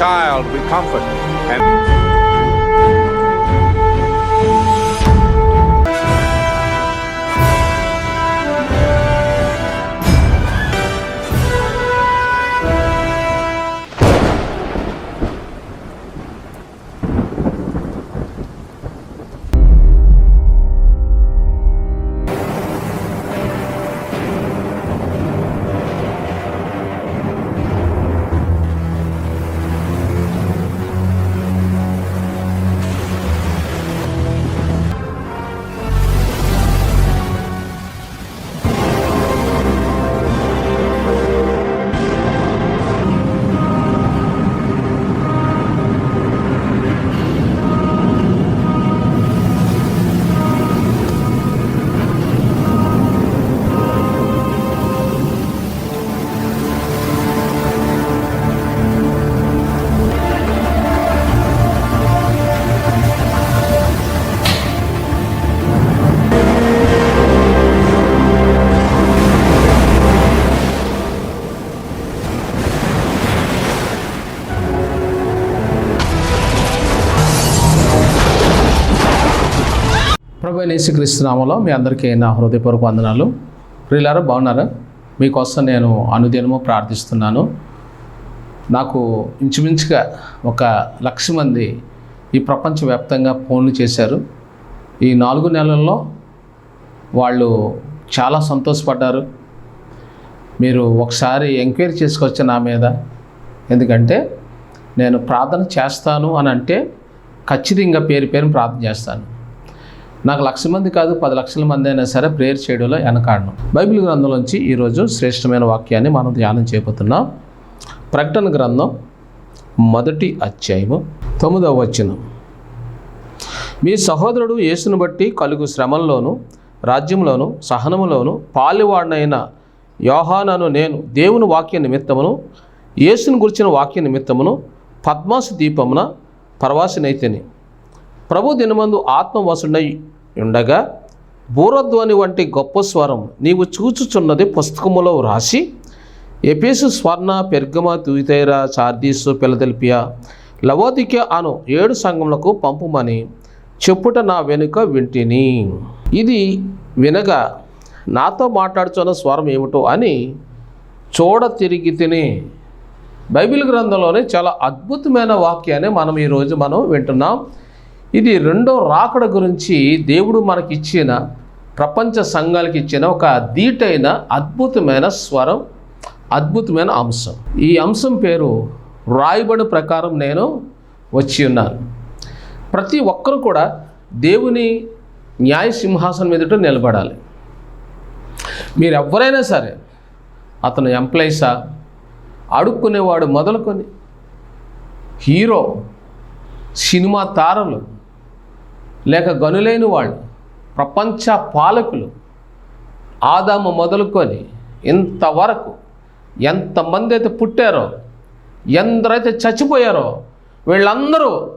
child we comfort. ప్రభు యేసుక్రీస్తునామలో మీ అందరికీ నా హృదయపూర్వక వందనాలు. ప్రియులారా బాగున్నారా? మీకోసం నేను అనుదినము ప్రార్థిస్తున్నాను. నాకు ఇంచుమించుగా ఒక లక్ష మంది ఈ ప్రపంచవ్యాప్తంగా ఫోన్లు చేశారు. ఈ నాలుగు నెలల్లో వాళ్ళు చాలా సంతోషపడ్డారు. మీరు ఒకసారి ఎంక్వైరీ చేసుకోవచ్చు నా మీద. ఎందుకంటే నేను ప్రార్థన చేస్తాను అని అంటే ఖచ్చితంగా పేరు పేరును ప్రార్థన చేస్తాను. నాకు లక్ష మంది కాదు పది లక్షల మంది అయినా సరే ప్రేయర్ చేయడంలో వెనకాడను. బైబిల్ గ్రంథంలోంచి ఈరోజు శ్రేష్టమైన వాక్యాన్ని మనం ధ్యానం చేయబోతున్నాం. ప్రకటన గ్రంథం మొదటి అధ్యాయము తొమ్మిదవ వచనం. మీ సహోదరుడు యేసును బట్టి కలుగు శ్రమంలోను రాజ్యంలోను సహనములోను పాలివాడినైన యోహానను నేను దేవుని వాక్య నిమిత్తమును యేసును గురించిన వాక్య నిమిత్తమును పద్మాసు దీపమున పరవాసినైతేని. ప్రభు దినమందు ఆత్మవసుడై ఉండగా బూరధ్వని వంటి గొప్ప స్వరం నీవు చూచుచున్నది పుస్తకములో వ్రాసి ఎపేసు స్వర్ణ పెర్గమ తుయితైర చార్దీసు పిలదెల్పియా లవోదిక అను ఏడు సంఘములకు పంపుమని చెప్పుట నా వెనుక వింటిని. ఇది వినగా నాతో మాట్లాడుచున్న స్వరం ఏమిటో అని చూడ తిరిగి తిని బైబిల్ గ్రంథంలోనే చాలా అద్భుతమైన వాక్యాన్ని మనం ఈరోజు మనం వింటున్నాం. ఇది రెండో రాకడ గురించి దేవుడు మనకి ఇచ్చిన ప్రపంచ సంఘాలకి ఇచ్చిన ఒక దీటైన అద్భుతమైన స్వరం అద్భుతమైన అంశం. ఈ అంశం పేరు రాయబడి ప్రకారం నేను వచ్చి ఉన్నాను. ప్రతి ఒక్కరు కూడా దేవుని న్యాయ సింహాసనం ఎదుట నిలబడాలి. మీరు ఎవరైనా సరే అతను ఎంప్లాయీసా? అడుక్కునేవాడు మొదలుకొని హీరో సినిమా తారలు లేక గనులైన వాళ్ళు ప్రపంచ పాలకులు ఆదాము మొదలుకొని ఇంతవరకు ఎంతమంది అయితే పుట్టారో ఎందరైతే చచ్చిపోయారో వీళ్ళందరూ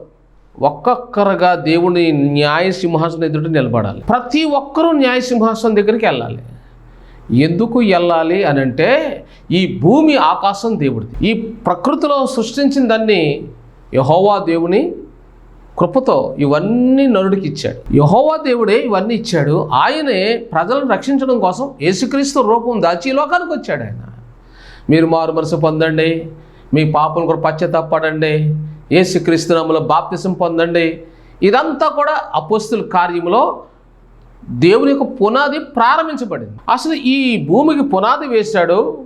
ఒక్కొక్కరుగా దేవుని న్యాయసింహాసనం ఎదుట నిలబడాలి. ప్రతి ఒక్కరూ న్యాయసింహాసనం దగ్గరికి వెళ్ళాలి. ఎందుకు వెళ్ళాలి అని అంటే ఈ భూమి ఆకాశం దేవుడిది. ఈ ప్రకృతిలో సృష్టించిన దాన్ని యహోవా దేవుని కృపతో ఇవన్నీ నరుడికి ఇచ్చాడు. యహోవా దేవుడే ఇవన్నీ ఇచ్చాడు. ఆయనే ప్రజలను రక్షించడం కోసం యేసుక్రీస్తు రూపం దాచి ఈ లోకానికి వచ్చాడు ఆయన. మీరు మారు మనసు పొందండి. మీ పాపను కూడా పశ్చాత్తాపడండి యేసుక్రీస్తు నామములో బాప్తిసం పొందండి. ఇదంతా కూడా అపోస్తుల కార్యంలో దేవుని యొక్క పునాది ప్రారంభించబడింది. అసలు ఈ భూమికి పునాది వేశాడు.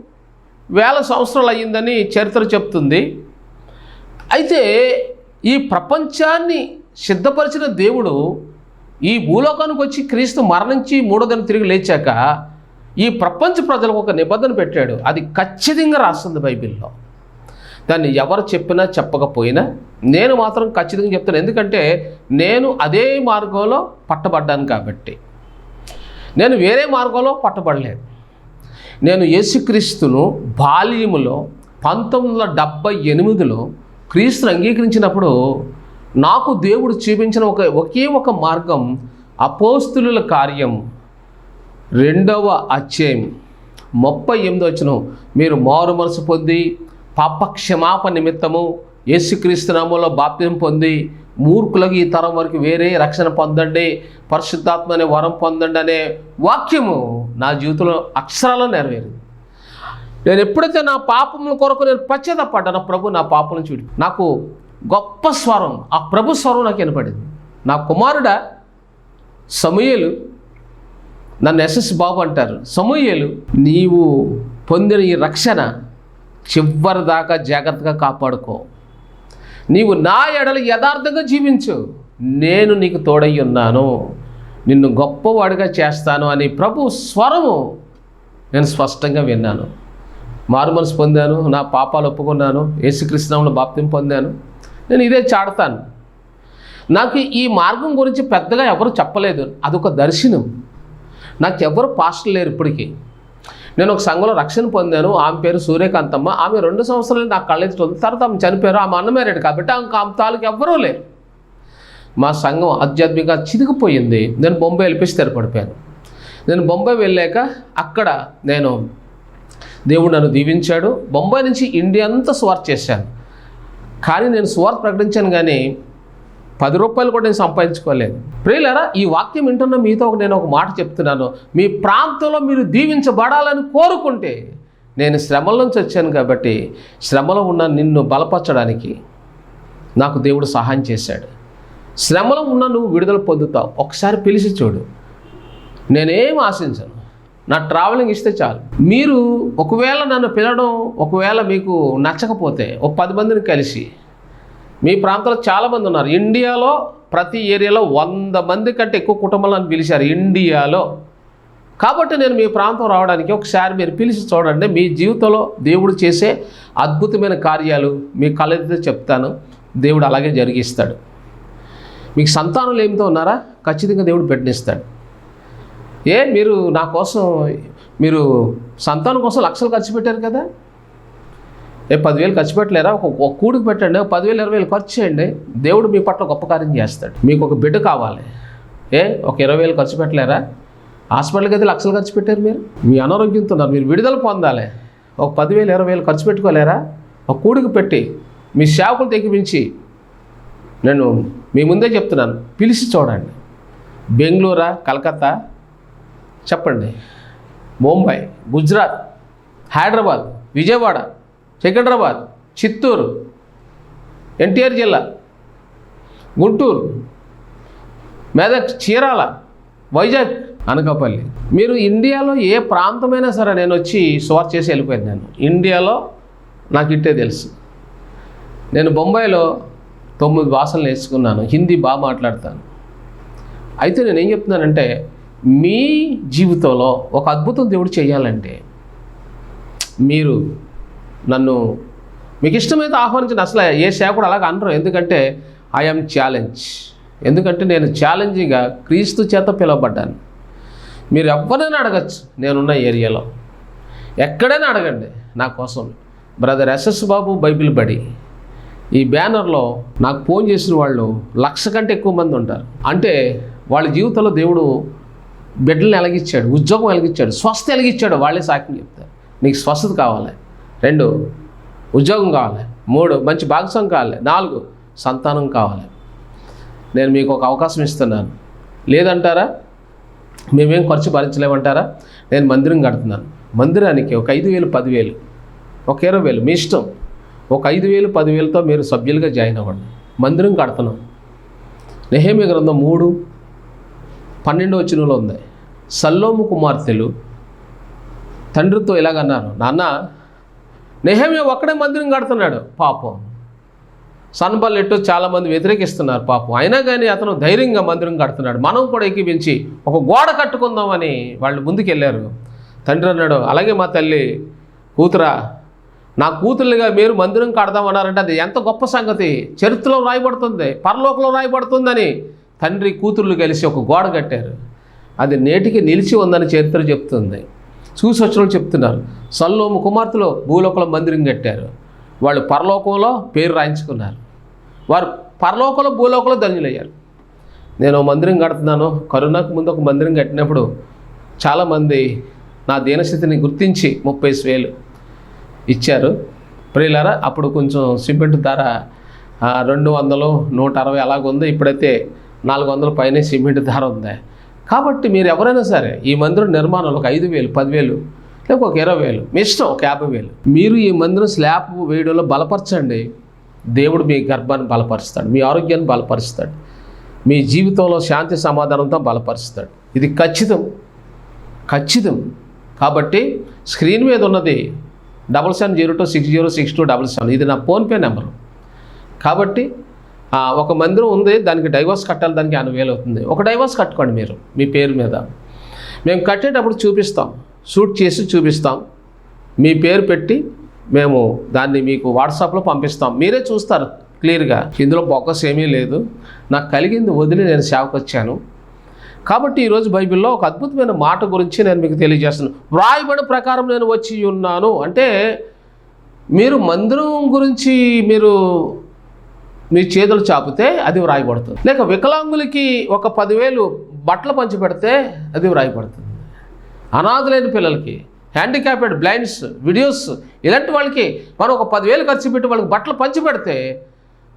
వేల సంవత్సరాలు అయ్యిందని చరిత్ర చెప్తుంది. అయితే ఈ ప్రపంచాన్ని సిద్ధపరిచిన దేవుడు ఈ భూలోకానికి వచ్చి క్రీస్తు మరణించి మూడో దిన తిరిగి లేచాక ఈ ప్రపంచ ప్రజలకు ఒక నిబంధన పెట్టాడు. అది ఖచ్చితంగా రాస్తుంది బైబిల్లో. దాన్ని ఎవరు చెప్పినా చెప్పకపోయినా నేను మాత్రం ఖచ్చితంగా చెప్తాను. ఎందుకంటే నేను అదే మార్గంలో పట్టబడ్డాను కాబట్టి. నేను వేరే మార్గంలో పట్టబడలేదు. నేను యేసుక్రీస్తును బాల్యములో పంతొమ్మిది వందల డెబ్భై ఎనిమిదిలో క్రీస్తును అంగీకరించినప్పుడు నాకు దేవుడు చూపించిన ఒక ఒకే ఒక మార్గం అపోస్తులుల కార్యం. రెండవ అధ్యాయం ముప్పై ఎనిమిది వచ్చిన మీరు మారు మనసు పొంది పాపక్షమాపణ నిమిత్తము యేసుక్రీస్తు నామంలో బాప్యం పొంది మూర్ఖులకు ఈ తరం వరకు వేరే రక్షణ పొందండి పరిశుద్ధాత్మ అనే వరం పొందండి అనే వాక్యము నా జీవితంలో అక్షరాలు నెరవేరింది. నేను ఎప్పుడైతే నా పాపముల కొరకు నేను పశ్చాత్తపడ్డానో ప్రభు నా పాపం చూడు. నాకు గొప్ప స్వరం ఆ ప్రభు స్వరం నాకు వినపడింది. నా కుమారుడ సమూయలు నన్ను ఎస్ఎస్ బాబు అంటారు. సమూయలు నీవు పొందిన ఈ రక్షణ చివరి దాకా జాగ్రత్తగా కాపాడుకో. నీవు నా ఎడలు యథార్థంగా జీవించు. నేను నీకు తోడై ఉన్నాను. నిన్ను గొప్పవాడిగా చేస్తాను అని ప్రభు స్వరము నేను స్పష్టంగా విన్నాను. మారుమనసు పొందాను నా పాపాలు ఒప్పుకున్నాను యేసుకృష్ణంలో బాప్తిం పొందాను. నేను ఇదే చాడతాను నాకు ఈ మార్గం గురించి పెద్దగా ఎవరు చెప్పలేదు. అదొక దర్శనం. నాకు ఎవరు పాస్టర్ లేరు ఇప్పటికీ. నేను ఒక సంఘంలో రక్షణ పొందాను. ఆమె పేరు సూర్యకాంతమ్మ. ఆమె రెండు సంవత్సరాలు నాకు కళ్ళెత్తి ఉంది. తర్వాత ఆమె చనిపోయారు. ఆమె అన్నమేరాడు కాబట్టి ఆమె ఆమె తాలూకు ఎవ్వరూ లేరు. మా సంఘం ఆధ్యాత్మికంగా చితికిపోయింది. నేను బొంబాయి వెళ్ళిపోయి స్థిరపడిపోయాను నేను బొంబాయి వెళ్ళాక అక్కడ నేను దేవుడు నన్ను దీవించాడు. బొంబాయి నుంచి ఇండియా అంతా స్వార్థ చేశాను. కానీ నేను స్వార్థ ప్రకటించాను కానీ పది రూపాయలు కూడా నేను సంపాదించుకోలేదు. ప్రియులరా ఈ వాక్యం వింటున్న మీతో ఒక నేను ఒక మాట చెప్తున్నాను. మీ ప్రాంతంలో మీరు దీవించబడాలని కోరుకుంటే నేను శ్రమల నుంచి వచ్చాను కాబట్టి శ్రమలో ఉన్న నిన్ను బలపరచడానికి నాకు దేవుడు సహాయం చేశాడు. శ్రమలో ఉన్న నువ్వు విడుదల పొందుతావు. ఒకసారి పిలిచి చూడు. నేనేం ఆశించను? నా ట్రావెలింగ్ ఇస్తే చాలు. మీరు ఒకవేళ నన్ను పిలవడం ఒకవేళ మీకు నచ్చకపోతే ఒక పది మందిని కలిసి మీ ప్రాంతంలో చాలామంది ఉన్నారు. ఇండియాలో ప్రతి ఏరియాలో వంద మంది కంటే ఎక్కువ కుటుంబాలను పిలిచారు. ఇండియాలో. కాబట్టి నేను మీ ప్రాంతం రావడానికి ఒకసారి మీరు పిలిచి చూడండి. మీ జీవితంలో దేవుడు చేసే అద్భుతమైన కార్యాలు మీ కళ్ళెత్తితే చెప్తాను. దేవుడు అలాగే జరిగిస్తాడు. మీకు సంతానం ఏమితో ఉన్నారా? ఖచ్చితంగా దేవుడు పెట్టినిస్తాడు. ఏ మీరు నా కోసం మీరు సంతానం కోసం లక్షలు ఖర్చు పెట్టారు కదా? ఏ పదివేలు ఖర్చు పెట్టలేరా? ఒక ఒక కూడికి పెట్టండి ఒక పదివేలు ఇరవై వేలు ఖర్చు చేయండి. దేవుడు మీ పట్ల గొప్ప కార్యం చేస్తాడు. మీకు ఒక బిడ్డ కావాలి. ఏ ఒక ఇరవై వేలు ఖర్చు పెట్టలేరా? హాస్పిటల్కి అయితే లక్షలు ఖర్చు పెట్టారు మీరు? మీ అనారోగ్యంతో ఉన్నారు మీరు విడుదల పొందాలి. ఒక పదివేలు ఇరవై వేలు ఖర్చు పెట్టుకోలేరా? ఒక కూడికి పెట్టి మీ సేవకులు తెగిపించి నేను మీ ముందే చెప్తున్నాను పిలిచి చూడండి. బెంగళూరా కలకత్తా చెప్పండి. ముంబై గుజరాత్ హైదరాబాద్ విజయవాడ సికింద్రాబాద్ చిత్తూరు ఎన్టీఆర్ జిల్లా గుంటూరు మెదక్ చీరాల వైజాగ్ అనకాపల్లి. మీరు ఇండియాలో ఏ ప్రాంతమైనా సరే నేను వచ్చి సోర్ చేసి వెళ్ళిపోయాను నేను. ఇండియాలో నాకు ఇట్టే తెలుసు. నేను బొంబాయిలో తొమ్మిది భాషలు నేర్చుకున్నాను. హిందీ బాగా మాట్లాడతాను. అయితే నేను ఏం చెప్తున్నానంటే మీ జీవితంలో ఒక అద్భుతం దేవుడు చేయాలంటే మీరు నన్ను మీకు ఇష్టమైతే ఆహ్వానించిన అసలు ఏ సేవకుడు అలాగ అనరు. ఎందుకంటే ఐఎమ్ ఛాలెంజ్ ఎందుకంటే నేను ఛాలెంజింగ్గా క్రీస్తు చేత పిలువబడ్డాను. మీరు ఎవరైనా అడగచ్చు. నేనున్న ఏరియాలో. ఎక్కడైనా అడగండి నా కోసం. బ్రదర్ ఎస్ఎస్ బాబు బైబిల్ బడి. ఈ బ్యానర్లో నాకు ఫోన్ చేసిన వాళ్ళు లక్ష కంటే ఎక్కువ మంది ఉంటారు. అంటే వాళ్ళ జీవితంలో దేవుడు బిడ్డలను ఎలగిచ్చాడు? ఉద్యోగం ఎలగిచ్చాడు? స్వస్థ ఎలగిచ్చాడు? వాళ్ళే సాక్ష్యం చెప్తారు. నీకు స్వస్థత కావాలి. రెండు ఉద్యోగం కావాలి. మూడు మంచి భాగస్వామి కావాలి. నాలుగు సంతానం కావాలి. నేను మీకు ఒక అవకాశం ఇస్తున్నాను. లేదంటారా? మేమేం ఖర్చు భరించలేమంటారా? నేను మందిరం కడుతున్నాను. మందిరానికి ఒక ఐదు వేలు పదివేలు ఒక ఇరవై వేలు మీ ఇష్టం. ఒక ఐదు వేలు పదివేలతో మీరు సభ్యులుగా జాయిన్ అవ్వండి. మందిరం కడుతున్నాం. నెహేమి గ్రంథం మూడు పన్నెండు వచ్చినలో ఉంది. సల్లోము కుమార్తెలు తండ్రితో ఇలాగన్నారు నాన్న నెహమ్య ఒక్కడే మందిరం కడుతున్నాడు. పాపం. సన్బల్లెట్టు చాలామంది వ్యతిరేకిస్తున్నారు పాపం. అయినా కానీ అతను ధైర్యంగా మందిరం కడుతున్నాడు. మనం కూడా ఎక్కిపించి ఒక గోడ కట్టుకుందామని వాళ్ళు ముందుకెళ్ళారు తండ్రి అన్నాడు అలాగే మా తల్లి కూతురా నా కూతుర్లుగా మీరు మందిరం కడదామన్నారంటే అది ఎంత గొప్ప సంగతి. చరిత్రలో రాయబడుతుంది పరలోకంలో రాయబడుతుందని. తండ్రి కూతుర్లు కలిసి ఒక గోడ కట్టారు. అది నేటికి నిలిచి ఉందని చరిత్ర చెప్తుంది. చూసి వచ్చిన చెప్తున్నారు. సల్లోము కుమార్తెలో భూలోకంలో మందిరం కట్టారు. వాళ్ళు పరలోకంలో పేరు రాయించుకున్నారు. వారు పరలోకంలో భూలోకంలో ధన్యులయ్యారు. నేను మందిరం కడుతున్నాను. కరోనాకు ముందు ఒక మందిరం కట్టినప్పుడు చాలామంది నా దీనస్థితిని గుర్తించి ముప్పై వేలు ఇచ్చారు. ప్రియులారా అప్పుడు కొంచెం సిమెంట్ ధర రెండు వందలు నూట అరవై అలాగుంది. ఇప్పుడైతే నాలుగు వందల పైన సిమెంట్ ధర ఉంది. కాబట్టి మీరు ఎవరైనా సరే ఈ మందిరం నిర్మాణంలో ఒక ఐదు వేలు పదివేలు లేక ఒక ఇరవై వేలు మీ ఇష్టం ఒక యాభై వేలు. మీరు ఈ మందిరం స్లాబ్ వేయడంలో బలపరచండి. దేవుడు మీ గర్భాన్ని బలపరుస్తాడు మీ ఆరోగ్యాన్ని బలపరుస్తాడు మీ జీవితంలో శాంతి సమాధానంతో బలపరుస్తాడు. ఇది ఖచ్చితం ఖచ్చితం. కాబట్టి స్క్రీన్ మీద ఉన్నది double seven zero two six zero six two double seven. ఇది నా ఫోన్పే నెంబరు. కాబట్టి ఒక మందిరం ఉంది దానికి డైవర్స్ కట్టాలి దానికి యాభై వేలు అవుతుంది. ఒక డైవర్స్ కట్టుకోండి మీరు మీ పేరు మీద. మేము కట్టేటప్పుడు చూపిస్తాం షూట్ చేసి చూపిస్తాం. మీ పేరు పెట్టి మేము దాన్ని మీకు వాట్సాప్లో పంపిస్తాం. మీరే చూస్తారు క్లియర్గా ఇందులో బొక్కస్ ఏమీ లేదు. నాకు కలిగింది వదిలి నేను సేవకొచ్చాను కాబట్టి ఈరోజు బైబిల్లో ఒక అద్భుతమైన మాట గురించి నేను మీకు తెలియజేస్తున్నాను వ్రాయబడి ప్రకారం నేను వచ్చి ఉన్నాను. అంటే మీరు మందిరం గురించి మీరు మీ చేతులు చాపితే అది వ్రాయబడుతుంది. లేక వికలాంగులకి ఒక పదివేలు బట్టలు పంచి పెడితే అది వ్రాయబడుతుంది. అనాథలైన పిల్లలకి హ్యాండిక్యాప్డ్ బ్లైండ్స్ వీడియోస్ ఇలాంటి వాళ్ళకి మనం ఒక పదివేలు ఖర్చు పెట్టి వాళ్ళకి బట్టలు పంచి పెడితే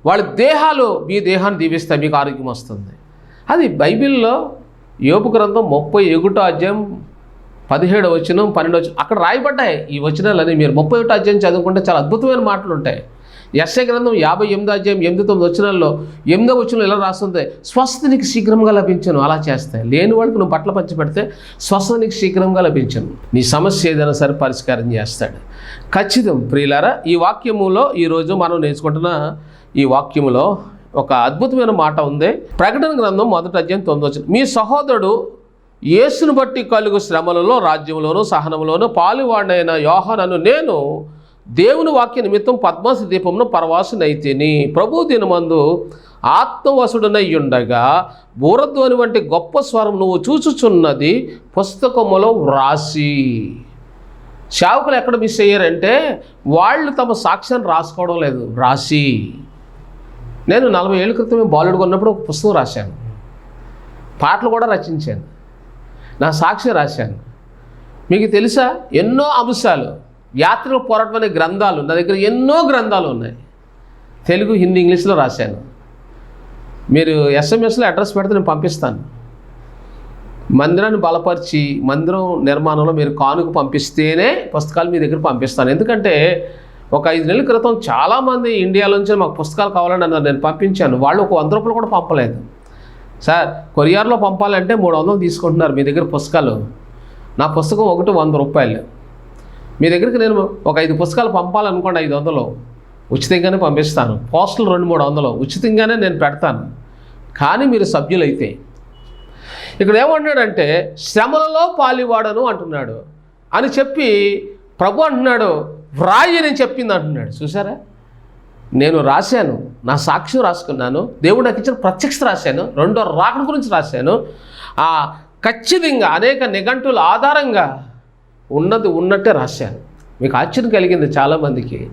వాళ్ళ దేహాలు మీ దేహాన్ని దీవిస్తాయి మీకు ఆరోగ్యం వస్తుంది. అది బైబిల్లో యోపు గ్రంథం ముప్పై ఒకటో అధ్యాయం పదిహేడు వచనం పన్నెండు వచ్చిన అక్కడ రాయబడ్డాయి ఈ వచనాలని మీరు ముప్పై ఒకటో అధ్యాయం చదువుకుంటే చాలా అద్భుతమైన మాటలు ఉంటాయి. ఎస్ఐ గ్రంథం యాభై ఎనిమిది అధ్యాయం ఎనిమిది తొమ్మిది వచ్చినాల్లో ఎనిమిదో వచ్చిన ఇలా రాస్తుంది? స్వస్థ నీకు శీఘ్రంగా లభించను. అలా చేస్తాయి లేని వాడికి నువ్వు బట్టలు పంచిపెడితే స్వస్థ నీకు శీఘ్రంగా లభించను. నీ సమస్య ఏదైనా సరే పరిష్కారం చేస్తాడు. ఖచ్చితం ప్రియులారా ఈ వాక్యములో ఈరోజు మనం నేర్చుకుంటున్న ఈ వాక్యములో ఒక అద్భుతమైన మాట ఉంది. ప్రకటన గ్రంథం మొదటి అధ్యాయం తొమ్మిది వచ్చిన మీ సహోదరుడు యేసును బట్టి కలుగు శ్రమలలో రాజ్యంలోనూ సహనంలోనూ పాలువాడైన యోహనను నేను దేవుని వాక్య నిమిత్తం పద్మాసి దీపమును పరవాసునైతేని. ప్రభు దినమందు ఆత్మవసుడనై ఉండగా బూరధ్వని వంటి గొప్ప స్వరం నువ్వు చూచుచున్నది పుస్తకములో వ్రాసి. సేవకులు ఎక్కడ మిస్ అయ్యారంటే వాళ్ళు తమ సాక్ష్యాన్ని రాసుకోవడం లేదు రాసి నేను నలభై ఏళ్ళ క్రితమే బాలుడు కొన్నప్పుడు ఒక పుస్తకం రాశాను. పాటలు కూడా రచించాను. నా సాక్షి రాశాను. మీకు తెలుసా? ఎన్నో అంశాలు. యాత్రిక పోరాటం అనే గ్రంథాలు నా దగ్గర ఎన్నో గ్రంథాలు ఉన్నాయి. తెలుగు హిందీ ఇంగ్లీష్లో రాశాను. మీరు ఎస్ఎంఎస్లో అడ్రస్ పెడితే నేను పంపిస్తాను. మందిరాన్ని బలపరిచి మందిరం నిర్మాణంలో మీరు కానుక పంపిస్తేనే పుస్తకాలు మీ దగ్గర పంపిస్తాను. ఎందుకంటే ఒక ఐదు నెలల క్రితం చాలామంది ఇండియాలో నుంచి మాకు పుస్తకాలు కావాలని అన్నారు. నేను పంపించాను. వాళ్ళు ఒక వంద రూపాయలు కూడా పంపలేదు. సార్ కొరియర్లో పంపాలంటే మూడు వందలు తీసుకుంటున్నారు మీ దగ్గర పుస్తకాలు. నా పుస్తకం ఒకటి వంద రూపాయలు. మీ దగ్గరికి నేను ఒక ఐదు పుస్తకాలు పంపాలనుకోండి ఐదు వందలు. ఉచితంగానే పంపిస్తాను. పోస్టులు రెండు మూడు వందలు. ఉచితంగానే నేను పెడతాను. కానీ మీరు సభ్యులైతే. ఇక్కడ ఏమంటున్నాడంటే శ్రమలలో పాలివాడను అంటున్నాడు. అని చెప్పి ప్రభు అంటున్నాడు వ్రాయి నేను చెప్పింది అంటున్నాడు. చూసారా నేను రాశాను. నా సాక్ష్యం రాసుకున్నాను. దేవుడు నాకు ఇచ్చిన ప్రత్యక్ష రాశాను. రెండో రాకడ గురించి రాశాను. ఆ ఖచ్చితంగా అనేక నిఘంటుల ఆధారంగా ఉన్నది ఉన్నట్టే రాశాను మీకు ఆశ్చర్యం కలిగింది చాలామందికి.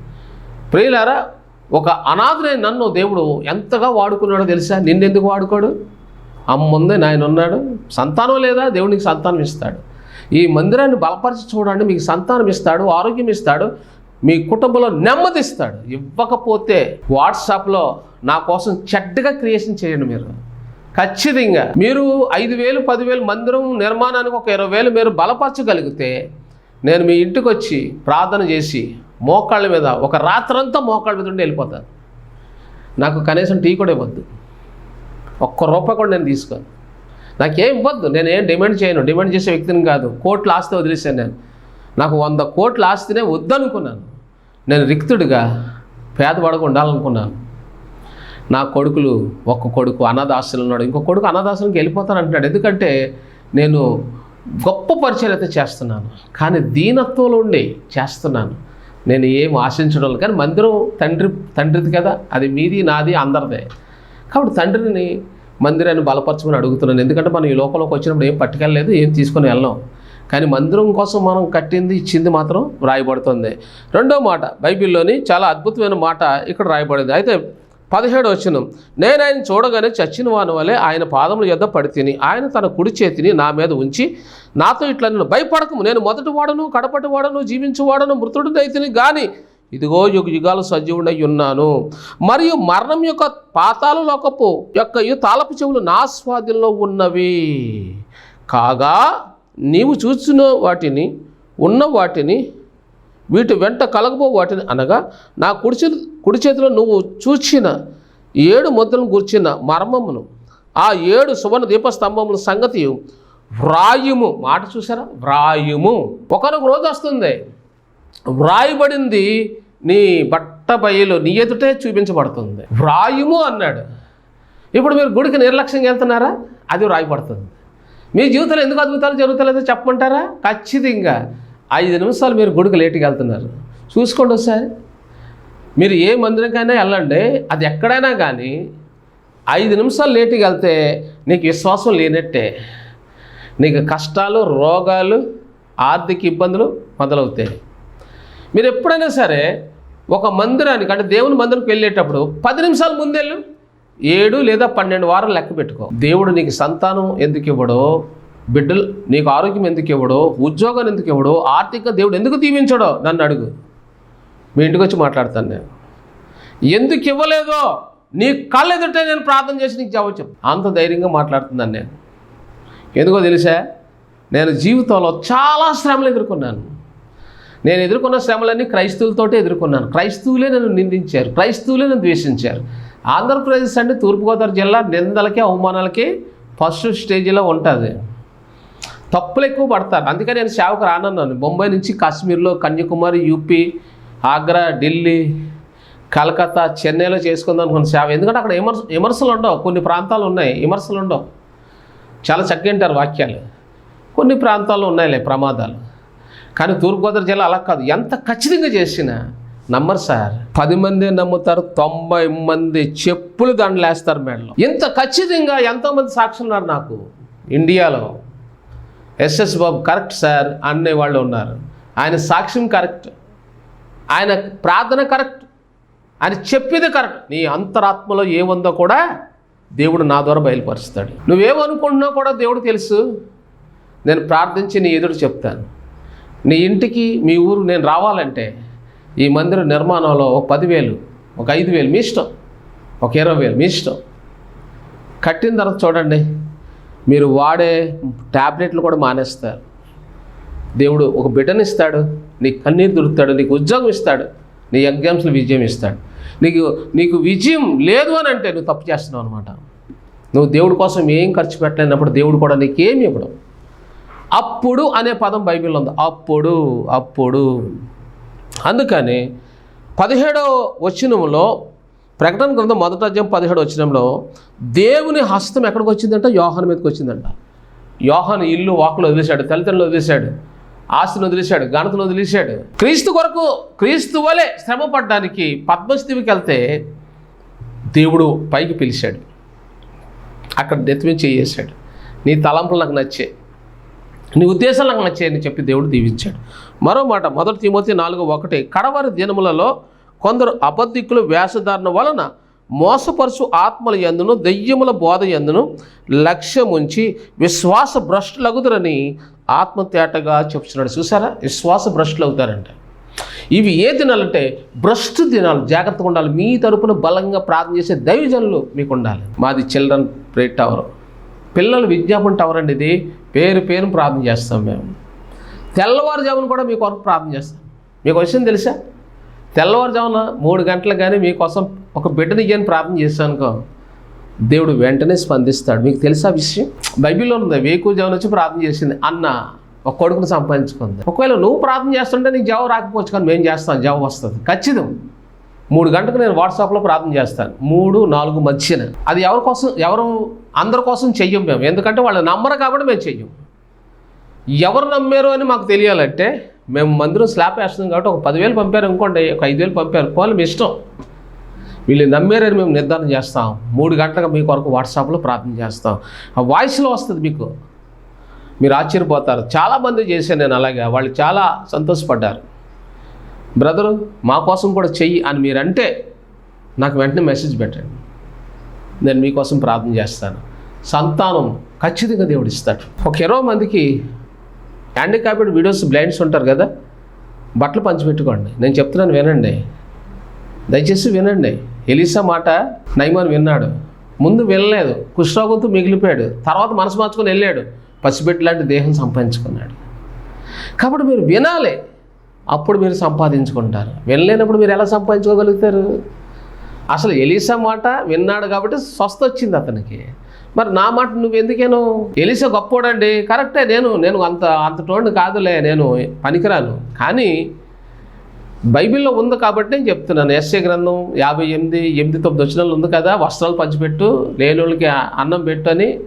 ప్రియులారా ఒక అనాథనైన నన్ను దేవుడు ఎంతగా వాడుకున్నాడో తెలుసా? నిన్నెందుకు వాడుకోడు? అమ్ముందే నాయన ఉన్నాడు. సంతానం లేదా? దేవునికి సంతానం ఇస్తాడు. ఈ మందిరాన్ని బలపరిచి చూడండి మీకు సంతానం ఇస్తాడు ఆరోగ్యం ఇస్తాడు మీ కుటుంబంలో నెమ్మది ఇస్తాడు. ఇవ్వకపోతే వాట్సాప్లో నా కోసం చెడ్డగా క్రియేషన్ చేయండి మీరు. ఖచ్చితంగా. మీరు ఐదు వేలు పదివేలు మందిరం నిర్మాణానికి ఒక ఇరవై వేలు మీరు బలపరచగలిగితే నేను మీ ఇంటికి వచ్చి ప్రార్థన చేసి మోకాళ్ళ మీద ఒక రాత్రంతా మోకాళ్ళ మీద ఉండి వెళ్ళిపోతాను. నాకు కనీసం టీ కూడా ఇవ్వద్దు. ఒక్క రూపాయి కూడా నేను తీసుకోను. నాకేం ఇవ్వద్దు. నేను ఏం డిమాండ్ చేయను. డిమాండ్ చేసే వ్యక్తిని కాదు. కోట్లు ఆస్తి వదిలేసాను నేను. నాకు వంద కోట్ల ఆస్తినే వద్దనుకున్నాను. నేను రిక్తుడిగా పేదవాడకు ఉండాలనుకున్నాను. నా కొడుకులు ఒక్క కొడుకు అనాథాశ్రలు ఉన్నాడు. ఇంకో కొడుకు అనాథాశ్రమంకి వెళ్ళిపోతాను అంటున్నాడు ఎందుకంటే నేను గొప్ప పరిచయం అయితే చేస్తున్నాను. కానీ దీనత్వంలో ఉండి చేస్తున్నాను. నేను ఏం ఆశించడం లేదు. కానీ మందిరం తండ్రి తండ్రిది కదా. అది మీది నాది అందరిదే. కాబట్టి తండ్రిని మందిరాన్ని బలపరచమని అడుగుతున్నాను. ఎందుకంటే మనం ఈ లోకంలోకి వచ్చినప్పుడు ఏం పట్టుకెళ్ళలేదు ఏం తీసుకొని వెళ్ళాం కానీ మందిరం కోసం మనం కట్టింది ఇచ్చింది మాత్రం రాయబడుతుంది. రెండో మాట బైబిల్లోని చాలా అద్భుతమైన మాట ఇక్కడ రాయబడింది. అయితే పదిహేడు వచ్చిన. నేను ఆయన చూడగానే చచ్చిన వాని వలె ఆయన పాదముల యొద్ద పడి తిని ఆయన తన కుడి చేతిని నా మీద ఉంచి నాతో ఇట్లా నేను భయపడకము. నేను మొదటి వాడను కడపటి వాడను జీవించువాడను మృతుడినైతిని కానీ ఇదిగో యుగ యుగాలు సజీవుడై ఉన్నాను. మరియు మరణం యొక్క పాతాలు లోకపు యొక్క ఈ తాళపు చెవులు నా స్వాధీనంలో ఉన్నవి. కాగా నీవు చూచిన వాటిని ఉన్న వాటిని వీటి వెంట కలగబో వాటిని అనగా నా కుడి చేతి కుడి చేతిలో నువ్వు చూచిన ఏడు ముద్రలను గుర్చిన మర్మమును ఆ ఏడు సువర్ణ దీపస్తంభముల సంగతి వ్రాయుము. మాట చూసారా వ్రాయుము. ఒకనొక రోజు వస్తుంది. వ్రాయబడింది నీ బట్ట బయలు నీ ఎదుటే చూపించబడుతుంది. వ్రాయుము అన్నాడు. ఇప్పుడు మీరు గుడికి నిర్లక్ష్యంగా వెళ్తున్నారా? అది వ్రాయబడుతుంది. మీ జీవితంలో ఎందుకు అద్భుతాలు జరుగుతలేదో చెప్పమంటారా? ఖచ్చితంగా. ఐదు నిమిషాలు మీరు గుడికి లేటుగా వెళ్తున్నారు. చూసుకోండి ఒకసారి. మీరు ఏ మందిరంకైనా వెళ్ళండి. అది ఎక్కడైనా కానీ ఐదు నిమిషాలు లేటుగా వెళ్తే నీకు విశ్వాసం లేనట్టే. నీకు కష్టాలు రోగాలు ఆర్థిక ఇబ్బందులు మొదలవుతాయి. మీరు ఎప్పుడైనా సరే ఒక మందిరానికి అంటే దేవుని మందిరంకి వెళ్ళేటప్పుడు పది నిమిషాల ముందెళ్ళు. ఏడు లేదా పన్నెండు వారాలు లెక్క పెట్టుకో. దేవుడు నీకు సంతానం ఎందుకు ఇవ్వడో బిడ్డలు నీకు ఆరోగ్యం ఎందుకు ఇవ్వడో ఉద్యోగం ఎందుకు ఇవ్వడో ఆర్థిక దేవుడు ఎందుకు దీవించడో నన్ను అడుగు. మీ ఇంటికి వచ్చి మాట్లాడతాను నేను. ఎందుకు ఇవ్వలేదో నీ కళ్ళు ఎదుటే నేను ప్రార్థన చేసి నీకు జవాబు చెప్పు అంత ధైర్యంగా మాట్లాడుతున్నాను నేను. ఎందుకో తెలుసా? నేను జీవితంలో చాలా శ్రమలు ఎదుర్కొన్నాను. నేను ఎదుర్కొన్న శ్రమలన్నీ క్రైస్తవులతోటే ఎదుర్కొన్నాను. క్రైస్తవులే నన్ను నిందించారు. క్రైస్తవులే నన్ను ద్వేషించారు. ఆంధ్రప్రదేశ్ అంటే తూర్పుగోదావరి జిల్లా నిందలకి అవమానాలకి ఫస్ట్ స్టేజ్లో ఉంటుంది. తప్పులు ఎక్కువ పడతారు అందుకని నేను సేవకు రానన్నాను. బొంబాయి నుంచి కాశ్మీర్లో కన్యాకుమారి యూపీ ఆగ్రా ఢిల్లీ కలకత్తా చెన్నైలో చేసుకుందాం అనుకున్న సేవ. ఎందుకంటే అక్కడ విమర్శ విమర్శలు ఉండవు. కొన్ని ప్రాంతాలు ఉన్నాయి. విమర్శలు ఉండవు. చాలా చక్కగా వాక్యాలు. కొన్ని ప్రాంతాల్లో ఉన్నాయిలే ప్రమాదాలు. కానీ తూర్పుగోదావరి జిల్లా అలా కాదు. ఎంత ఖచ్చితంగా చేసినా నమ్మరు సార్. పది మంది నమ్ముతారు తొంభై మంది చెప్పులు దండలేస్తారు మేడలో. ఇంత ఖచ్చితంగా ఎంతోమంది సాక్షులు ఉన్నారు నాకు. ఇండియాలో. ఎస్ఎస్ బాబు కరెక్ట్ సార్ అనే వాళ్ళు ఉన్నారు. ఆయన సాక్ష్యం కరెక్ట్. ఆయన ప్రార్థన కరెక్ట్. ఆయన చెప్పేది కరెక్ట్. నీ అంతరాత్మలో ఏముందో కూడా దేవుడు నా ద్వారా బయలుపరుస్తాడు. నువ్వేమనుకుంటున్నా కూడా దేవుడు తెలుసు. నేను ప్రార్థించి నీ ఎదురు చెప్తాను. నీ ఇంటికి మీ ఊరు నేను రావాలంటే ఈ మందిర నిర్మాణంలో ఒక పదివేలు ఒక ఐదు వేలు మీ ఇష్టం. ఒక ఇరవై వేలు మీ ఇష్టం. కట్టిన తర్వాత చూడండి. మీరు వాడే ట్యాబ్లెట్లు కూడా మానేస్తారు. దేవుడు ఒక బిడ్డను ఇస్తాడు నీకు కన్నీరు దొరుకుతాడు నీకు ఉద్యోగం ఇస్తాడు నీ ఎగ్జామ్స్లో విజయం ఇస్తాడు. నీకు నీకు విజయం లేదు అని అంటే నువ్వు తప్పు చేస్తున్నావు అనమాట నువ్వు దేవుడి కోసం ఏం ఖర్చు పెట్టలేనప్పుడు దేవుడు కూడా నీకేమి ఇవ్వడం. అప్పుడు అనే పదం బైబిల్లో ఉంది అప్పుడు అప్పుడు. అందుకని పదిహేడవ వచనంలో ప్రకటన గ్రంథం మొదటి అధ్యాయం పదిహేడు వచ్చినంలో దేవుని హస్తం ఎక్కడికి వచ్చిందంట? యోహన్ మీదకి వచ్చిందంట. యోహాను ఇల్లు వాకులు వదిలేశాడు తల్లిదండ్రులు వదిలేశాడు ఆస్తిని వదిలేశాడు ఘనతను వదిలేశాడు. క్రీస్తు కొరకు క్రీస్తు వలె శ్రమ పడ్డానికి పద్మస్థితికి వెళ్తే దేవుడు పైకి పిలిచాడు. అక్కడ నెత్తిమీ చేసాడు నీ తలంపులు నాకు నచ్చాయి నీ ఉద్దేశాలు నాకు నచ్చాయని చెప్పి దేవుడు దీవించాడు. మరో మాట మొదటి తిమోతి నాలుగు ఒకటి కడవరి దినములలో కొందరు అబద్ధికులు వేషధారణ వలన మోసపరుచు ఆత్మల ఎందును దెయ్యముల బోధ ఎందును లక్ష్యముంచి విశ్వాస భ్రష్టులగుదురని ఆత్మతేటగా చెప్తున్నాడు చూసారా విశ్వాస భ్రష్టులు అవుతారంట ఇవి ఏ దినాలంటే భ్రష్టు దినాలు. జాగ్రత్తగా ఉండాలి. మీ తరపున బలంగా ప్రార్థన చేసే దైవజనులు మీకు ఉండాలి మాది చిల్డ్రన్ ప్రే టవర్. పిల్లలు విజ్ఞాపన టవర్ అండి ఇది. పేరు పేరు ప్రార్థన చేస్తాం మేము. తెల్లవారుజామున కూడా మీ కొరకు ప్రార్థన చేస్తాం. మీకు విషయం తెలుసా? తెల్లవారుజామున మూడు గంటలకు కానీ మీకోసం ఒక బిడ్డని ఇయ్యని ప్రార్థన చేశానుకో. దేవుడు వెంటనే స్పందిస్తాడు. మీకు తెలుసా విషయం? బైబిల్లో ఉంది. వేకు జవన్ వచ్చి ప్రార్థన చేసింది. అన్న ఒక కొడుకును సంపాదించుకుంది. ఒకవేళ నువ్వు ప్రార్థన చేస్తుంటే నీకు జవాబు రాకపోవచ్చు కానీ మేము చేస్తాం. జవాబు వస్తుంది. ఖచ్చితం. మూడు గంటలకు నేను వాట్సాప్లో ప్రార్థన చేస్తాను. మూడు నాలుగు మధ్యన. అది ఎవరి కోసం? ఎవరు? అందరి కోసం చెయ్యం మేము. ఎందుకంటే వాళ్ళు నమ్మరు కాబట్టి మేము చెయ్యం. ఎవరు నమ్మారు అని మాకు తెలియాలంటే మేము మందిరం స్లాబ్ వేస్తున్నాం కాబట్టి ఒక పదివేలు పంపారు అనుకోండి ఒక ఐదు వేలు పంపారు. పోవాలి మీ ఇష్టం. వీళ్ళు నమ్మారని మేము నిర్ధారణ చేస్తాం. మూడు గంటలకు మీ కొరకు వాట్సాప్లో ప్రార్థన చేస్తాం. ఆ వాయిస్లో వస్తుంది మీకు. మీరు ఆశ్చర్యపోతారు. చాలామంది చేశాను నేను అలాగే. వాళ్ళు చాలా సంతోషపడ్డారు. బ్రదరు మా కోసం కూడా చెయ్యి అని మీరంటే నాకు వెంటనే మెసేజ్ పెట్టండి. నేను మీకోసం ప్రార్థన చేస్తాను. సంతానం ఖచ్చితంగా దేవుడు ఇస్తాడు. ఒక ఇరవై మందికి హ్యాండిక్యాప్డ్ వీడియోస్ బ్లైండ్స్ ఉంటారు కదా బట్టలు పంచిపెట్టుకోండి. నేను చెప్తున్నాను వినండి. దయచేసి వినండి. ఎలీసా మాట నైమాన్ విన్నాడు. ముందు వెళ్ళలేదు కుష్ఠరోగంతో మిగిలిపోయాడు. తర్వాత మనసు మార్చుకొని వెళ్ళాడు. పసిబిడ్డ లాంటి దేహం సంపాదించుకున్నాడు. కాబట్టి మీరు వినాలి. అప్పుడు మీరు సంపాదించుకుంటారు. వినలేనప్పుడు మీరు ఎలా సంపాదించుకోగలుగుతారు? అసలు ఎలీసా మాట విన్నాడు కాబట్టి స్వస్థ వచ్చింది అతనికి. మరి నా మాట నువ్వు ఎందుకేను గొప్పోడండి. కరెక్టే నేను నేను అంత అంతటోడిని కాదులే నేను పనికిరాను. కానీ బైబిల్లో ఉంది కాబట్టి నేను చెప్తున్నాను. ఎస్ఏ గ్రంథం యాభై ఎనిమిది ఎనిమిది తొమ్మిది వచ్చినాలు ఉంది కదా వస్త్రాలు పంచిపెట్టు లేనోళ్ళకి అన్నం పెట్టు అని.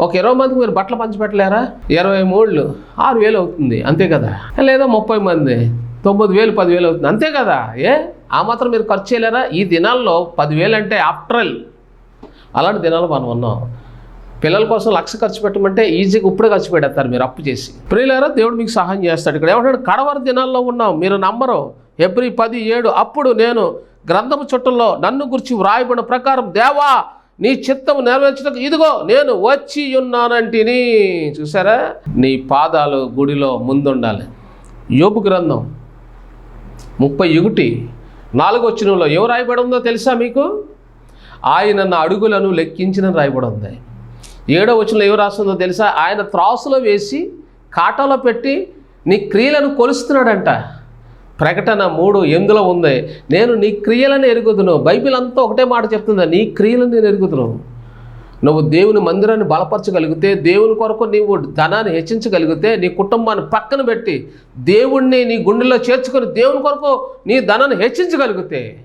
ఒక ఇరవై మందికి మీరు బట్టలు పంచిపెట్టలేరా? ఇరవై మూళ్ళు ఆరు వేలు అవుతుంది అంతే కదా? లేదా ముప్పై మంది తొమ్మిది వేలు పదివేలు అవుతుంది అంతే కదా? ఏ? ఆ మాత్రం మీరు ఖర్చు చేయలేరా? ఈ దినాల్లో పదివేలు అంటే ఆఫ్టర్ అలాంటి దినాలు మనం ఉన్నాం. పిల్లల కోసం లక్ష ఖర్చు పెట్టమంటే ఈజీగా ఇప్పుడే ఖర్చు పెడతారు మీరు అప్పు చేసి. ప్రియులారా దేవుడు మీకు సహాయం చేస్తాడు. ఇక్కడ ఏమంటాడు కడవర దినాల్లో ఉన్నాం. మీరు నమ్మరు. ఎబ్రి పది ఏడు అప్పుడు నేను గ్రంథము చుట్టంలో నన్ను గురించి వ్రాయబడిన ప్రకారం దేవా నీ చిత్తము నెరవేర్చడానికి ఇదిగో నేను వచ్చి ఉన్నానంటిని. చూసారా నీ పాదాలు గుడిలో ముందుండాలి. యోపు గ్రంథం ముప్పై ఒకటి నాలుగో వచ్చినంలో ఎవరు రాయబడి ఉందో తెలుసా మీకు? ఆయన నా అడుగులను లెక్కించిన రాయబడి ఉంది. ఏడో వచనంలో ఎవరు రాస్తుందో తెలుసా? ఆయన త్రాసులో వేసి కాటాలో పెట్టి నీ క్రియలను కొలుస్తున్నాడంట. ప్రకటన మూడు ఎందులో ఉంది? నేను నీ క్రియలను ఎరుగుదును. బైబిల్ అంతా ఒకటే మాట చెప్తుంది? నీ క్రియలను నేను ఎరుగుదును. నువ్వు దేవుని మందిరాన్ని బలపరచగలిగితే దేవుని కొరకు నీవు ధనాన్ని హెచ్చించగలిగితే నీ కుటుంబాన్ని పక్కన పెట్టి దేవుణ్ణి నీ గుండెల్లో చేర్చుకొని దేవుని కొరకు నీ ధనాన్ని హెచ్చించగలిగితే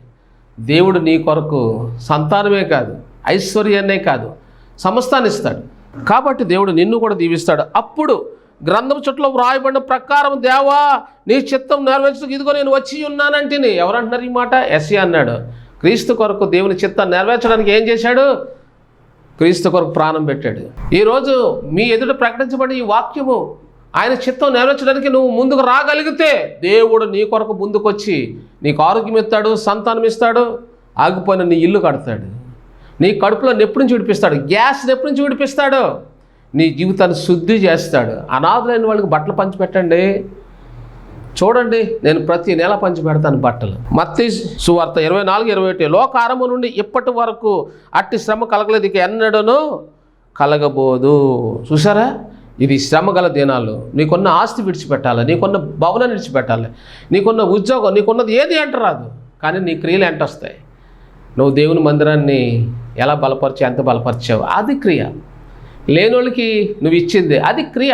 దేవుడు నీ కొరకు సంతానమే కాదు ఐశ్వర్యాన్నే కాదు సమస్తాన్ని ఇస్తాడు. కాబట్టి దేవుడు నిన్ను కూడా దీవిస్తాడు. అప్పుడు గ్రంథం చుట్టూ వ్రాయబడిన ప్రకారం దేవా నీ చిత్తం నెరవేర్చడానికి ఇదిగో నేను వచ్చి ఉన్నానంటిని. ఎవరంటున్నారు ఈ మాట? ఎస్సీ అన్నాడు. క్రీస్తు కొరకు దేవుని చిత్తం నెరవేర్చడానికి ఏం చేశాడు? క్రీస్తు కొరకు ప్రాణం పెట్టాడు. ఈరోజు మీ ఎదుట ప్రకటించబడిన ఈ వాక్యము ఆయన చిత్తం నెరవేర్చడానికి నువ్వు ముందుకు రాగలిగితే దేవుడు నీ కొరకు ముందుకొచ్చి నీకు ఆరోగ్యం ఇస్తాడు సంతానం ఇస్తాడు ఆగిపోయిన నీ ఇల్లు కడతాడు. నీ కడుపులో నొప్పి నుంచి విడిపిస్తాడు గ్యాస్ నొప్పి నుంచి విడిపిస్తాడు నీ జీవితాన్ని శుద్ధి చేస్తాడు. అనాథులైన వాళ్ళకి బట్టలు పంచిపెట్టండి. చూడండి నేను ప్రతి నెల పంచి పెడతాను బట్టలు. మత్తి సువార్త ఇరవై నాలుగు ఇరవై ఒకటి లోకారము నుండి ఇప్పటి వరకు అట్టి శ్రమ కలగలేదు ఇక ఎన్నడను కలగబోదు. చూసారా? ఇది శ్రమ గల దినాలు. నీకున్న ఆస్తి విడిచిపెట్టాలి నీకున్న భవనం విడిచిపెట్టాలి నీకున్న ఉద్యోగం నీకున్నది ఏది అంట రాదు. కానీ నీ క్రియలు ఎంట వస్తాయి నువ్వు దేవుని మందిరాన్ని ఎలా బలపరిచి ఎంత బలపరిచావు? అది క్రియ. లేనోళ్ళకి నువ్వు ఇచ్చింది అది క్రియ.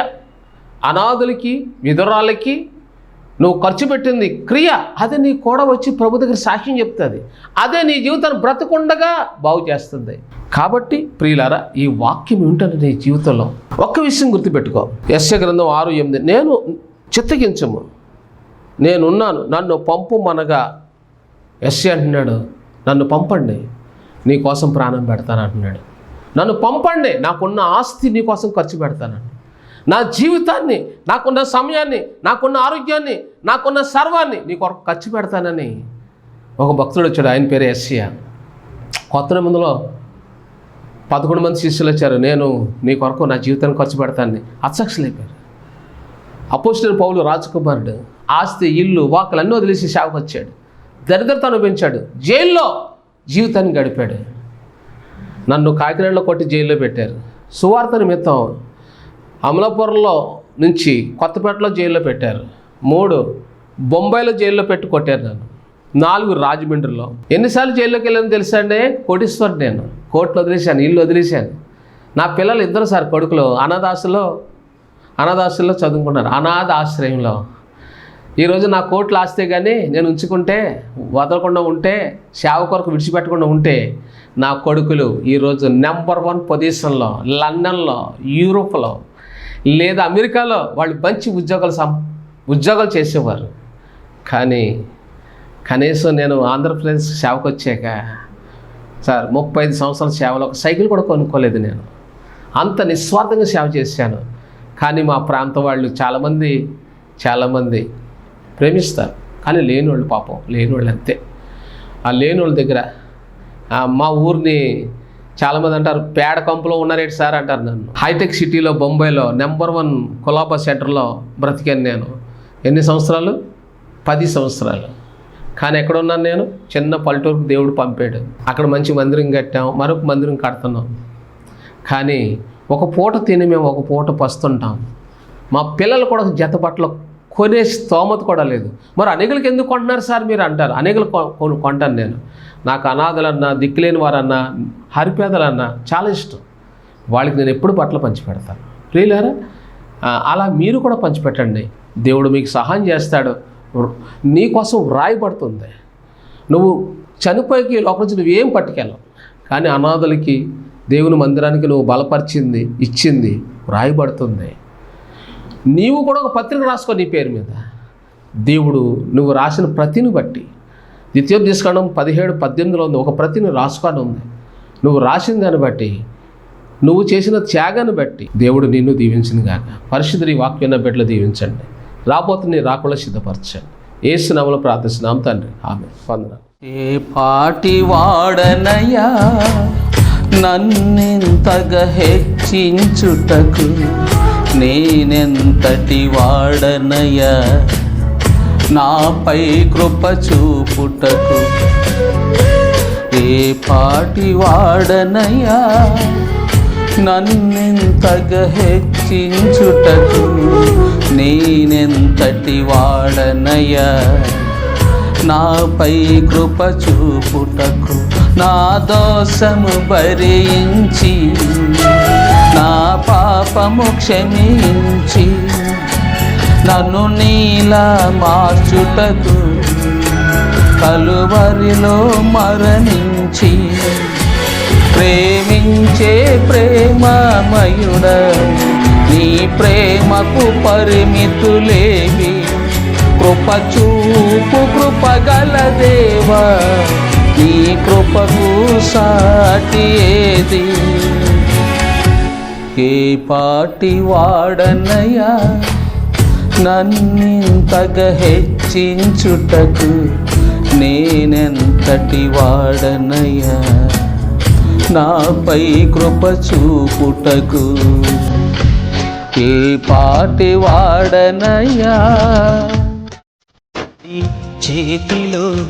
అనాథులకి విధురాలకి నువ్వు ఖర్చు పెట్టింది క్రియ. అది నీ కూడా వచ్చి ప్రభు దగ్గర సాక్ష్యం చెప్తుంది. అదే నీ జీవితాన్ని బ్రతకుండగా బాగు చేస్తుంది కాబట్టి ప్రియులారా ఈ వాక్యం ఏమిటంటే నీ జీవితంలో? ఒక్క విషయం గుర్తుపెట్టుకో. యశ్య గ్రంథం ఆరు ఎనిమిది. నేను చిత్తగించము. నేనున్నాను. నన్ను పంపు మనగా యశ్య అంటున్నాడు. నన్ను పంపండి. నీకోసం ప్రాణం పెడతాను అంటున్నాడు. నన్ను పంపండి. నాకున్న ఆస్తి నీకోసం ఖర్చు పెడతానండి నా జీవితాన్ని నాకున్న సమయాన్ని నాకున్న ఆరోగ్యాన్ని నాకున్న సర్వాన్ని నీ కొరకు ఖర్చు పెడతానని ఒక భక్తుడు వచ్చాడు. ఆయన పేరు ఎస్సియా కొత్త నిబంధనలో పదకొండు మంది శిష్యులు వచ్చారు. నేను నీ కొరకు నా జీవితాన్ని ఖర్చు పెడతానని అచ్చక్షలేపారు అపోజిట్ పౌలు రాజకుమారుడు ఆస్తి ఇల్లు వాకులు అన్నీ వదిలేసి సేవకు వచ్చాడు. దరిద్రత అనుభవించాడు జైల్లో జీవితాన్ని గడిపాడు. నన్ను కాకినాడలో కొట్టి జైల్లో పెట్టారు. సువార్త నిమిత్తం అమలాపురంలో నుంచి కొత్తపేటలో జైల్లో పెట్టారు. మూడు బొంబాయిలో జైల్లో పెట్టి కొట్టారు నన్ను. నాలుగు రాజమండ్రిలో. ఎన్నిసార్లు జైల్లోకి వెళ్ళాను తెలుసా అండి? కోటీశ్వర్ నేను. కోర్టులు వదిలేశాను ఇల్లు వదిలేశాను. నా పిల్లలు ఇద్దరు సార్ కొడుకులు. అనాథాసులో అనాథాసుల్లో చదువుకున్నారు అనాథ ఆశ్రయంలో. ఈరోజు నా కోట్లు ఆస్తే కానీ నేను ఉంచుకుంటే వదలకుండా ఉంటే సేవ కొరకు విడిచిపెట్టకుండా ఉంటే నా కొడుకులు ఈరోజు నెంబర్ వన్ పొజిషన్లో లండన్లో యూరోప్లో లేదా అమెరికాలో వాళ్ళు మంచి ఉద్యోగాలు సం ఉద్యోగాలు చేసేవారు. కానీ కనీసం నేను ఆంధ్రప్రదేశ్ సేవకు వచ్చాక సార్ ముప్పై ఐదు సంవత్సరాల సేవలో ఒక సైకిల్ కూడా కొనుక్కోలేదు నేను. అంత నిస్వార్థంగా సేవ చేశాను. కానీ మా ప్రాంతం వాళ్ళు చాలామంది చాలామంది ప్రేమిస్తారు. కానీ లేనివాళ్ళు పాపం లేనివాళ్ళు అంతే. ఆ లేనివాళ్ళ దగ్గర మా ఊరిని చాలామంది అంటారు పేడ కంపులో ఉన్నారేంటి సార్? అంటారు నన్ను. హైటెక్ సిటీలో బొంబాయిలో నెంబర్ వన్ కొలాబా సెంటర్లో బ్రతికాను నేను. ఎన్ని సంవత్సరాలు? పది సంవత్సరాలు. కానీ ఎక్కడ ఉన్నాను నేను? చిన్న పల్లెటూరుకు దేవుడు పంపాడు. అక్కడ మంచి మందిరం కట్టాం మరొక మందిరం కడుతున్నాం. కానీ ఒక పూట తిని మేము ఒక పూట పస్తుంటాం. మా పిల్లలు కూడా జత బట్టలు కొనే స్తోమత కూడా లేదు. మరి అనేకులకి ఎందుకు కొంటున్నారు సార్ మీరు అంటారు? అనేకులు కొ- కొంటాను నేను. నాకు అనాథలన్నా దిక్కులేని వారన్నా హరిపేదలన్నా చాలా ఇష్టం. వాళ్ళకి నేను ఎప్పుడు బట్టలు పంచిపెడతాను. ప్రియులారా అలా మీరు కూడా పంచిపెట్టండి. దేవుడు మీకు సహాయం చేస్తాడు. నీ కోసం వ్రాయబడుతుంది. నువ్వు చనిపోయి లోపల నుంచి నువ్వేం పట్టుకెళ్ళవు? కానీ అనాథలకి దేవుని మందిరానికి నువ్వు బలపరిచింది ఇచ్చింది వ్రాయబడుతుంది. నీవు కూడా ఒక పత్రిక రాసుకో నీ పేరు మీద. దేవుడు నువ్వు రాసిన ప్రతిని బట్టి. ద్వితీయోపదేశకాండం పదిహేడు పద్దెనిమిదిలో ఉంది. ఒక ప్రతిని రాసుకొని ఉంది. నువ్వు రాసిన దాన్ని బట్టి నువ్వు చేసిన త్యాగాన్ని బట్టి దేవుడు నిన్ను దీవించింది కాక పరిశుద్ధి వాక్యం బిడ్డలు దీవించండి. రాబోతున్న రాకుండా సిద్ధపరచండి. ఏసునామలో ప్రార్థిస్తున్నాం తండ్రి. ఆమె వందనాలు. ఏ పాటి వాడనయ్యా నన్నెంతగా హెచ్చించుటకు నేనెంతటి వాడనయ్యా నాపై కృప చూపుటకు. ఏ పాటి వాడనయ్యా నన్నెంతగా హెచ్చించుటకు నేనెంతటి వాడనయ్యా? నాపై కృప చూపుటకు నా దోషము భరించి నా పాపము క్షమించి నన్ను నీలా మార్చుటకు కలువరిలో మరణించి ప్రేమించే ప్రేమమయుడ నీ ప్రేమకు పరిమితులేవి. కృప చూపు కృపగల దేవా. నీ కృపకు సాటి ఏది? ఏ పాటి వాడనయ్యా నన్నింతగా హెచ్చించుటకు నేనెంతటి వాడనయ్యా నాపై కృప చూపుటకు. ఏ పాటి వాడనయ్యా. చేతిలో